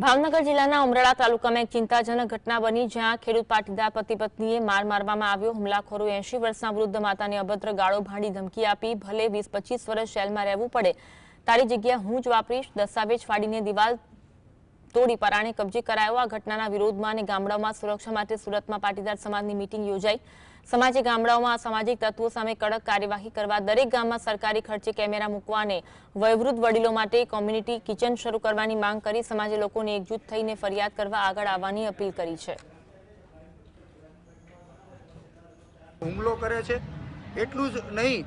ભાવનગર જિલ્લાના ઉમરાળા તાલુકામાં એક ચિંતાજનક ઘટના બની જ્યાં ખેડૂત પાટીદાર પતિ પત્નીએ માર મારવામાં આવ્યો. હુમલાખોરો એંશી વર્ષના વૃદ્ધ માતાને અભદ્ર ગાળો ભાંડી ધમકી આપી. ભલે વીસ પચીસ વર્ષ જેલમાં રહેવું પડે, તારી જગ્યા હું જ વાપરીશ. દસ્તાવેજ ફાડીને દિવાલ તોડી પરાણે કબજે કરાયો. આ ઘટનાના વિરોધમાં અને ગામડાઓમાં સુરક્ષા માટે સુરતમાં પાટીદાર સમાજની મિટિંગ યોજાઈ. સમાજે ગામડાઓમાં અસામાજિક તત્વો સામે કડક કાર્યવાહી કરવા દરેક ગામમાં સરકારી ખર્ચે કેમેરા મૂકવા અને વયવૃદ્ધ વડીલો માટે કોમ્યુનિટી કિચન શરૂ કરવાની માંગ કરી સમાજે લોકોને એકજૂથ થઈને ફરિયાદ કરવા આગળ આવવાની અપીલ કરી છે. હુમલો કરે છે. એટલું જ નહીં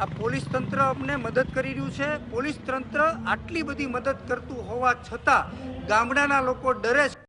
આ પોલીસ તંત્ર અમને મદદ કરી રહ્યું છે. પોલીસ તંત્ર આટલી બધી મદદ કરતું હોવા છતાં ગામડાના લોકો ડરે છે.